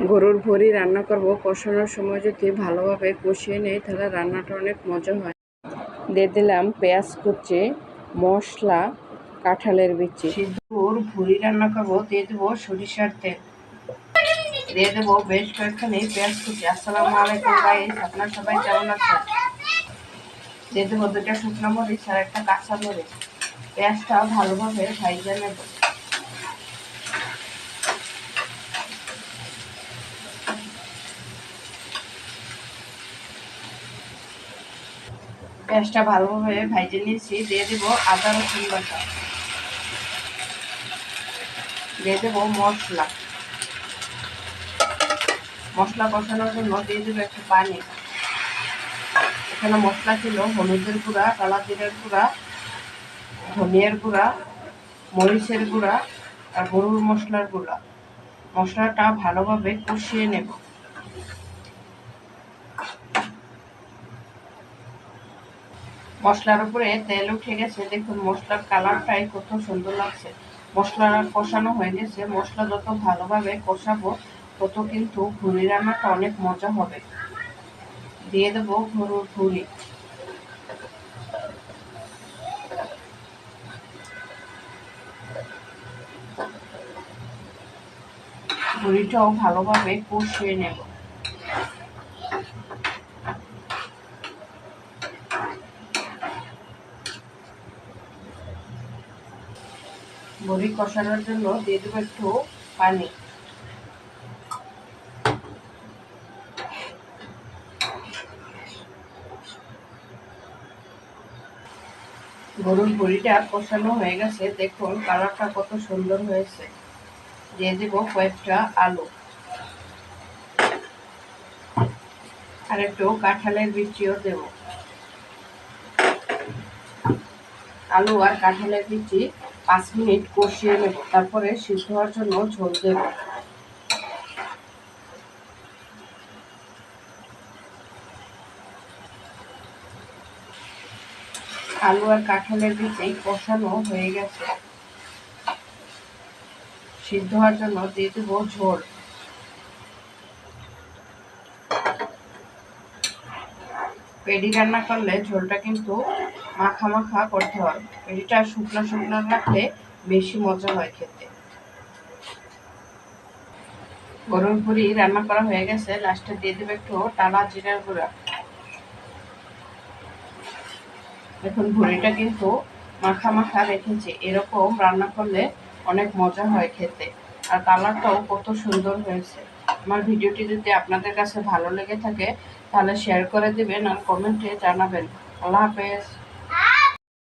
গরুর ভরি রান্না করব। কষানোর সময় যদি ভালোভাবে কষিয়ে নেই, তাহলে রান্নাটা অনেক মজা হয়। দিয়ে দিলাম পেঁয়াজ কুচি, মশলা, কাঁঠালের বিচি। গরুর ভুড়ি রান্না করব। দিয়ে দেবো সরিষার তেল। দিয়ে দেবো বেশ কয়েকখানি পেঁয়াজ কুচি। আসসালামু আলাইকুম গাইস আপনার সবাই কেমন আছেন? দিয়ে দেবো দুটা শুকনো মরিচ আর একটা কাঁচা মরিচ। পেঁয়াজটা ভালোভাবে ভাইজা নেব। পেঁয়াজটা ভালোভাবে ভাইজে নিয়েছি, দিয়ে দেবো আদা, রসুন বাটা। দিয়ে দেবো মশলা। মশলা কষানোর জন্য দিয়ে দেবো একটু পানি। এখানে মশলা ছিল হলুদের গুঁড়া কালা জিরের গুঁড়া, ধনিয়ার গুঁড়া, মরিচের গুঁড়া আর গরুর মশলার গুঁড়া। মশলাটা ভালোভাবে কষিয়ে নেব। মশলার উপরে তেল উঠে গেছে। দেখুন, মশলার কালারটাই কত সুন্দর লাগছে। মশলা কষানো হয়ে গেছে। মশলা যত ভালোভাবে কষাবো, তত কিন্তু ঘুরি রান্নাটা অনেক মজা হবে। দিয়ে দেবো গরুর ঘুরি। ঘুরিটাও ভালোভাবে কষিয়ে নেব। বড়ি কষানোর জন্য দিয়ে দেবো একটু পানি। গরুর বড়িটা কষানো হয়ে গেছে। দেখুন, কালারটা কত সুন্দর হয়েছে। দিয়ে দেবো কয়েকটা আলু। আর একটু কাঁঠালের বিচিও দেব। আলু আর কাঁঠালের বিচি পাঁচ মিনিট কষিয়ে নেব, তারপরে সিদ্ধ হওয়ার জন্য ঝোল দেব। আলু আর কাঁঠালের বিচি কষানো হয়ে গেছে। সিদ্ধ হওয়ার জন্য দিয়ে দেবো ঝোল। পেডি রান্না করলে ঝোলটা কিন্তু মাখা মাখা করতে হয়। পেডিটা শুকনো শুকনো রাখলে বেশি মজা হয় খেতে। গরম পুরি রান্না করা হয়ে গেছে। লাস্টে দিয়ে দেবে একটু টালা জিরার গুঁড়া। এখন ভুড়িটা কিন্তু মাখা মাখা রেখেছে। এরকম রান্না করলে অনেক মজা হয় খেতে। আর কালারটাও কত সুন্দর হয়েছে। আমার ভিডিওটি যদি আপনাদের কাছে ভালো লেগে থাকে, তাহলে শেয়ার করে দেবেন আর কমেন্টে জানাবেন। আল্লাহ হাফেজ।